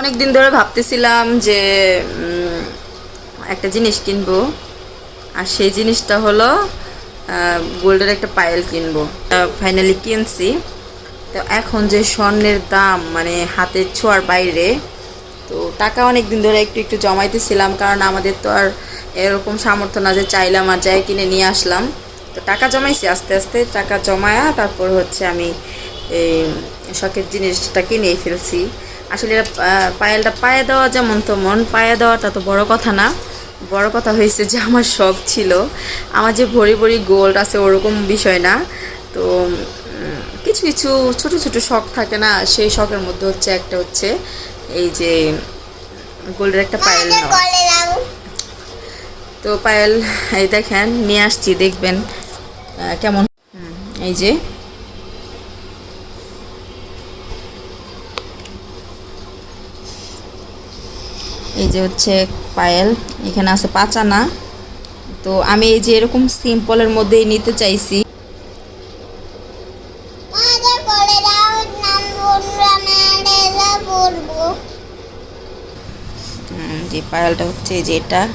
অনেক দিন ধরে ভাবতেছিলাম যে একটা জিনিস কিনবো। আর সেই জিনিসটা হলো গোল্ডের একটা পায়েল কিনবো। ফাইনালি কিনছি। তো এখন যে স্বর্ণের দাম মানে হাতের ছোঁয়ার বাইরে, তো টাকা অনেক দিন ধরে একটু একটু জমাইতেছিলাম, কারণ আমাদের তো আর এরকম সামর্থ্য না যে চাইলাম আর যাই কিনে নিয়ে আসলাম। তো টাকা জমাইছি আস্তে আস্তে, টাকা জমায়া তারপর হচ্ছে আমি এই শখের জিনিসটা কিনেই ফেলছি। আসলে পায়েলটা পায়ে দেওয়া যেমন তো মন পায়ে দেওয়াটা তো বড় কথা না। বড় কথা হয়েছে যে আমার শখ ছিল। আমার যে ভরি ভরি গোল্ড আছে ওরকম বিষয় না। তো কিছু কিছু ছোট ছোট শখ থাকে না সেই শখের মধ্যে হচ্ছে একটা হচ্ছে এই যে গোল্ডের একটা পায়েল তো পায়েল এই দেখেন নিয়ে আসছি দেখবেন কেমন। এই যে এই যে হচ্ছে পায়েল এখানে আছে পাঁচ আনা তো আমি এই যে এরকম সিম্পলের মধ্যেই নিতে চাইছি। যে পায়েলটা হচ্ছে এই যে এটা।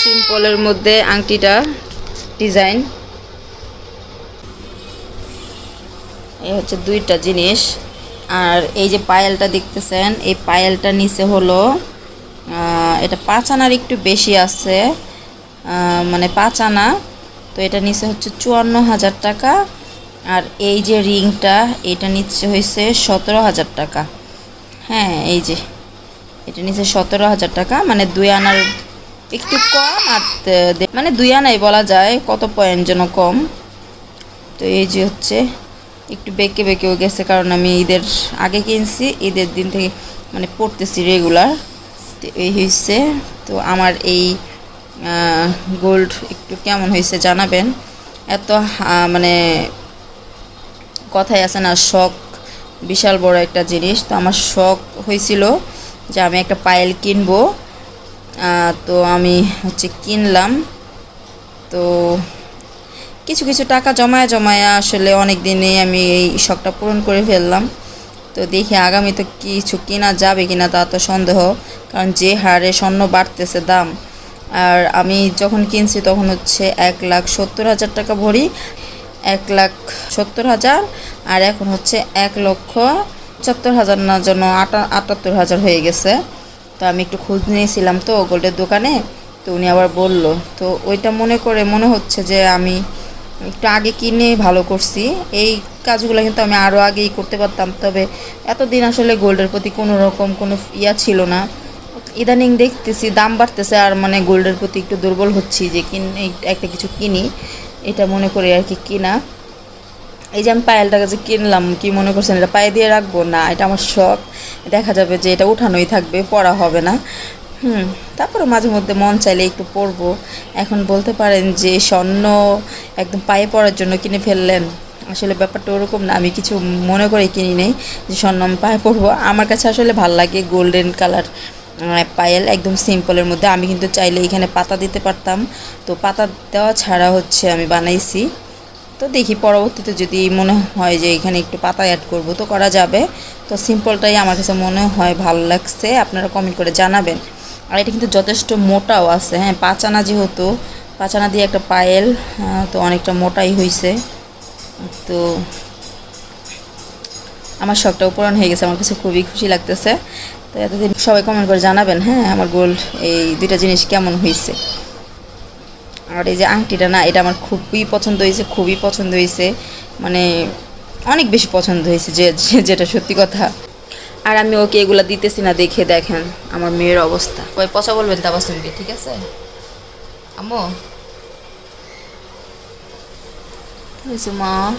সিম্পলের মধ্যে আংটিটা ডিজাইন। এই হচ্ছে দুইটা জিনিস। আর এই যে পায়েলটা দেখতেছেন, এই পায়েলটা নিচে হলো এটা পাঁচ আনার একটু বেশি আছে মানে পাঁচ আনা। তো এটা নিচে হচ্ছে চুয়ান্ন হাজার টাকা। আর এই যে রিংটা, এটা নিচে হয়েছে সতেরো হাজার টাকা। হ্যাঁ এই যে, এটা নিচে সতেরো হাজার টাকা। মানে দুই আনার একটু কম আর মানে দুই আনাই বলা যায়, কত পয়েন্ট যেন কম। তো এই যে হচ্ছে একটু বেঁকে বেঁকেও গেছে, কারণ আমি ঈদের আগে কিনছি, ঈদের দিন থেকে মানে পড়তেছি রেগুলার তো এই হয়েছে তো আমার এই গোল্ড একটু কেমন হয়েছে জানাবেন। এত মানে কথাই আছে না, শখ বিশাল বড় একটা জিনিস। তো আমার শখ হয়েছিল যে আমি একটা পায়েল কিনবো। তো আমি হচ্ছে কিনলাম। তো কিছু কিছু টাকা জমায়া জমায়া আসলে অনেক দিনে আমি এই শখটা পূরণ করে ফেললাম। তো দেখি আগামীতে কিছু কিনা যাবে কিনা তা তো সন্দেহ, কারণ যে হারে স্বর্ণ বাড়তেছে দাম, আর আমি যখন কিনছি তখন হচ্ছে এক লাখ সত্তর হাজার টাকা ভরি, এক লাখ সত্তর হাজার, আর এখন হচ্ছে এক লক্ষ সত্তর হাজার না জন্য আটা, আটাত্তর হাজার হয়ে গেছে। তো আমি একটু খোঁজ নিয়েছিলাম তো গোল্ডের দোকানে, তো উনি আবার বলল, তো ওইটা মনে করে মনে হচ্ছে যে আমি একটু আগে কিনে ভালো করছি। এই কাজগুলো কিন্তু আমি আরও আগেই করতে পারতাম, তবে এতদিন আসলে গোল্ডের প্রতি কোনো রকম কোনো ইয়া ছিল না। ইদানিং দেখতেছি দাম বাড়তেছে আর মানে গোল্ডের প্রতি একটু দুর্বল হচ্ছি যে কিন একটা কিছু কিনি, এটা মনে করে আর কি কিনা। এই যে আমি পায়েলটাকে যে কিনলাম, কি মনে করছেন? এটা পায়ে দিয়ে রাখব? না, এটা আমার শখ। দেখা যাবে যে এটা উঠানোই থাকবে, পড়া হবে না। হুম। তারপরে মাঝে মধ্যে মন চাইলে একটু পরবো এখন বলতে পারেন যে স্বর্ণ একদম পায়ে পড়ার জন্য কিনে ফেললেন। আসলে ব্যাপারটা ওরকম না, আমি কিছু মনে করে কিনি নেই যে স্বর্ণ আমি পায়ে পরবো আমার কাছে আসলে ভালো লাগে গোল্ডেন কালার পায়েল একদম সিম্পলের মধ্যে। আমি কিন্তু চাইলে এখানে পাতা দিতে পারতাম। তো পাতা দেওয়া ছাড়া হচ্ছে আমি বানাইছি। তো দেখি পরবর্তীতে যদি মনে হয় যে এখানে একটু পাতা অ্যাড করব, তো করা যাবে। তো সিম্পলটাই আমার কাছে মনে হয় ভালো লাগছে। আপনারা কমেন্ট করে জানাবেন। আর এটা কিন্তু যথেষ্ট মোটাও আছে হ্যাঁ পাঁচানা যেহেতু পাঁচানা দিয়ে একটা পায়েল তো অনেকটা মোটাই হয়েছে তো আমার শখটাও পূরণ হয়ে গেছে, আমার কাছে খুবই খুশি লাগতেছে। তো এতদিন সবাই কমেন্ট করে জানাবেন হ্যাঁ আমার গোল এই দুইটা জিনিস কেমন হয়েছে আর এই যে আংটিটা না, এটা আমার খুবই পছন্দ হয়েছে খুবই পছন্দ হয়েছে মানে অনেক বেশি পছন্দ হয়েছে যে- যেটা সত্যি কথা। আর আমি ওকে এগুলা দিতেছি না দেখে দেখেন আমার মেয়ের অবস্থা। ওই পচা বলবেন তা তাবাসুমকে ঠিক আছে? আম্মু? হয়েছে মা?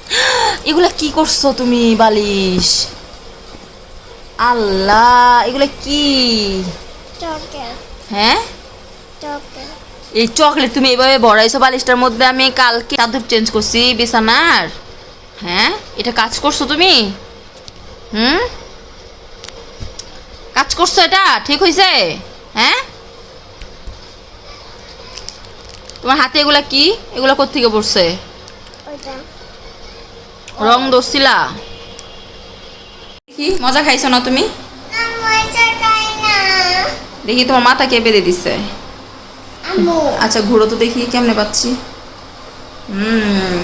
এগুলা কি করছ তুমি বালিশ? আল্লাহ এগুলা কি? হ্যাঁ? এই চকলেট তুমি এইভাবে ভরাইছো বালিশটার মধ্যে আমি কালকে চাদর চেঞ্জ করছি বিছানার। হ্যাঁ? এটা কাজ করছ তুমি? হুম? করছ এটা? ঠিক হয়েছে হ্যাঁ? তোমার হাতে এগুলা কি? এগুলা কোত্থেকে পড়ছে? রং দোসিলা কি মজা খাইছো না তুমি? দেখি তোমার মাথা কে বেঁধে দিছে? আচ্ছা ঘুরো তো দেখি কেমনে পাচ্ছি? হুম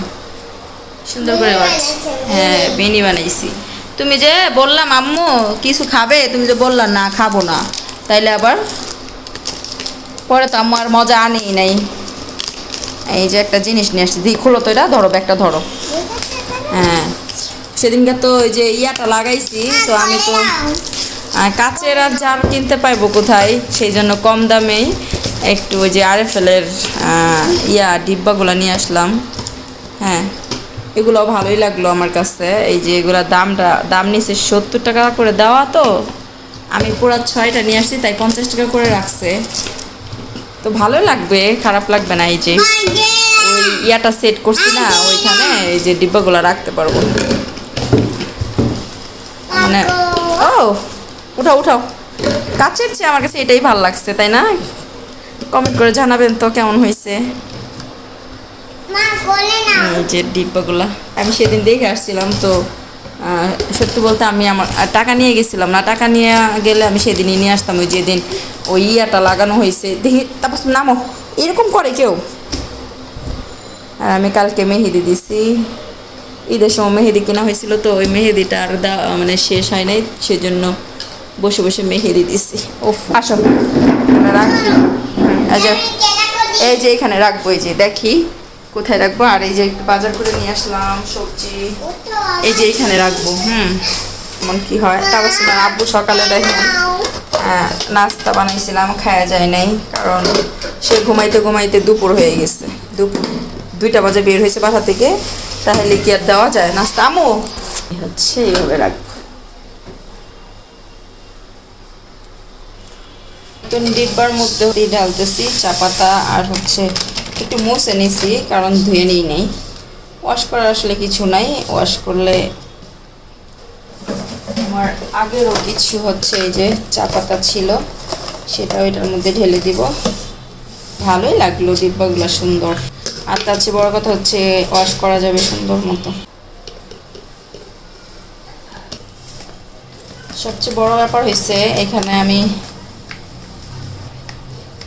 সুন্দর করে পাচ্ছি হ্যাঁ বেনি বানাইছি। তুমি যে বললাম আম্মু কিছু খাবে? তুমি যে বললা, না, খাব না। তাইলে আবার পরে তো আম্মু আর মজা আনেই নাই। এই যে একটা জিনিস নিয়ে আসছি। দিই খোলো তো এটা, ধরো ব্যাগটা, ধরো। হ্যাঁ। সেদিনকে তো ওই যে ইয়াটা লাগাইছি, তো আমি তো কাচের আর জার কিনতে পাইবো কোথায়? সেই জন্য কম দামেই একটু ওই যে আরএফএলের ইয়া, ডিব্বাগুলো নিয়ে আসলাম। হ্যাঁ। এগুলো ভালোই লাগল আমার কাছে। এই যে এগুলো দামটা দাম নিচে সত্তর টাকা করে দেওয়া তো। আমি পুরো ছয়টা নিয়ে আসছি তাই পঞ্চাশ টাকা করে রাখছে। তো ভালো লাগবে খারাপ লাগবে না এই যে। ওই ইয়াটা সেট করছি না ওইখানে এই যে ডিব্বাগুলো রাখতে পারব। মানে ও উঠাও উঠাও। কাছের চেয়ে আমার কাছে এটাই ভালো লাগছে তাই না? কমেন্ট করে জানাবেন তো কেমন হয়েছে। যে ডিব্বাগুলা। আমি সেদিন দেখে আসছিলাম তো সত্যি বলতে আমি আমার টাকা নিয়ে গেছিলাম না। টাকা নিয়ে গেলে আমি সেদিনই নিয়ে আসতাম ওই যেদিন ওই ইয়াটা লাগানো হয়েছে। দেখি তারপর নামো। এরকম করে কেউ? আর আমি কালকে মেহেদি দিছি। ঈদের সময় মেহেদি কেনা হয়েছিল তো ওই মেহেদিটা আর দা- মানে শেষ হয় নাই সেজন্য বসে বসে মেহেদি দিছি। ও আসো। এখানে রাখি। এই যে এই যে এখানে রাখব এই যে দেখি। কোথায় রাখব? আর এই যে বাজার করে নিয়ে আসলাম সবজি। এই যে এখানে রাখব হুম। এমন কি হয়? তারপর আব্বু সকালে দেখেন আহ, নাস্তা বানাইছিলাম খাওয়া যায় নাই কারণ সে ঘুমাইতে ঘুমাইতে দুপুর হয়ে গেছে। দুপুর দুইটা বাজে বের হয়েছে বাসা থেকে তাহলে কি আর দেওয়া যায়? নাস্তা আমো হচ্ছে এইভাবে রাখব। তো ডিব্বার মধ্যে ঢালতেছি চা পাতা আর হচ্ছে একটু মুছে নিছি, কারণ ধুয়ে নিই। নেই ওয়াশ করার আসলে কিছু নাই। ওয়াশ করলে আমার আগেরও কিছু হচ্ছে, এই যে চা পাতা ছিল, সেটাও এটার মধ্যে ঢেলে দিব। ভালোই লাগল ডিব্বাগুলো সুন্দর। আর তার চেয়ে বড় কথা হচ্ছে ওয়াশ করা যাবে সুন্দর মতো। সবচেয়ে বড় ব্যাপার হয়েছে, এখানে আমি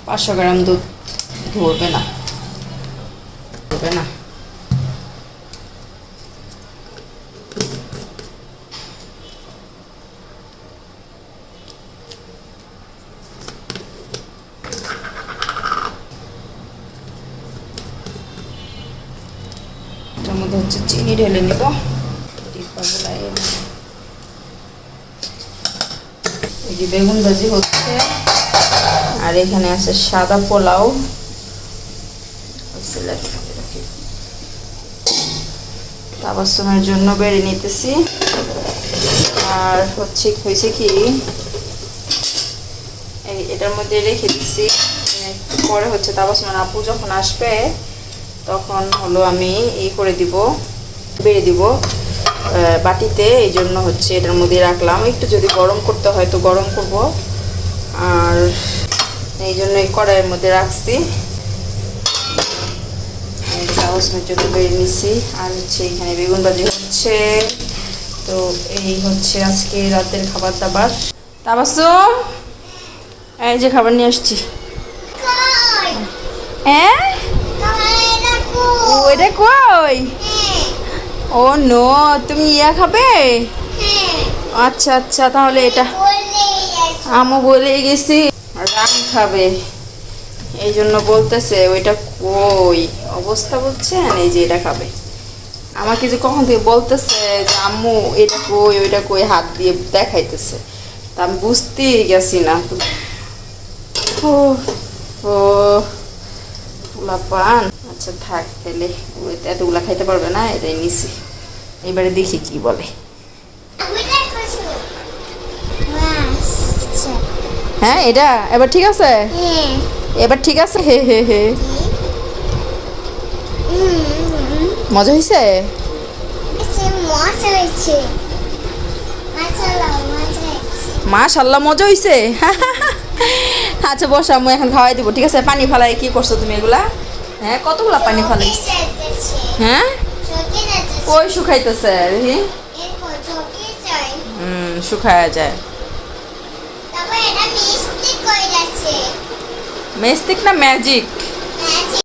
পাঁচশো গ্রাম দুধ ধরবে না। এটার মধ্যে হচ্ছে চিনি ঢেলে নিব। বেগুন ভাজি হচ্ছে। আর এখানে আছে সাদা পোলাও। তাবাসমের জন্য বেড়ে নিতেছি। আর হচ্ছে হয়েছে কি, এই এটার মধ্যে রেখে দিচ্ছি পরে হচ্ছে তাবাসমের আপু যখন আসবে, তখন হলো আমি ই করে দিব, বেড়ে দিব। বাটিতে এই জন্য হচ্ছে এটার মধ্যে রাখলাম। একটু যদি গরম করতে হয় তো গরম করব। আর এই জন্য এই কড়াইয়ের মধ্যে রাখছি। চাউসমের জন্য বেড়ে নিছি। আর হচ্ছে এখানে বেগুন ভাজি হচ্ছে। তো এই হচ্ছে আজকে রাতের খাবার দাবার। তাবাসুম এই যে খাবার নিয়ে আসছি। কই? হ্যাঁ? ও এটা কই? হ্যাঁ। ও নো তুমি ইয়া খাবে? হ্যাঁ। আচ্ছা আচ্ছা তাহলে এটা। আমও বলে গেছি। রাম খাবে। এই জন্য বলতেছে ওইটা কই? অবস্থা বলছেন এই যে এটা খাবে। আমাকে যে কখন থেকে বলতেছে যে আম্মু এটা কই ওইটা কই? হাত দিয়ে দেখাইতেছে। তা আমি বুঝতেই গেছি না। ও ও পান। আচ্ছা থাক তাহলে। এতগুলা খাইতে পারবে না এটাই নিছি। এবারে দেখি কি বলে। হ্যাঁ এটা? এবার ঠিক আছে? হ্যাঁ। এবার ঠিক আছে? হে হে হে হুম মজা হয়েছে? মাশাল্লাহ মজা হয়েছে। আচ্ছা বসো আমি এখন খাওয়াই দিব ঠিক আছে? পানি ফালাই কি করছ তুমি এগুলা? হ্যাঁ কতগুলা পানি ফালাই হ্যাঁ? কই শুকাইতেছে? দেখি হুম শুকায়া যায়। মেস্তিক না ম্যাজিক?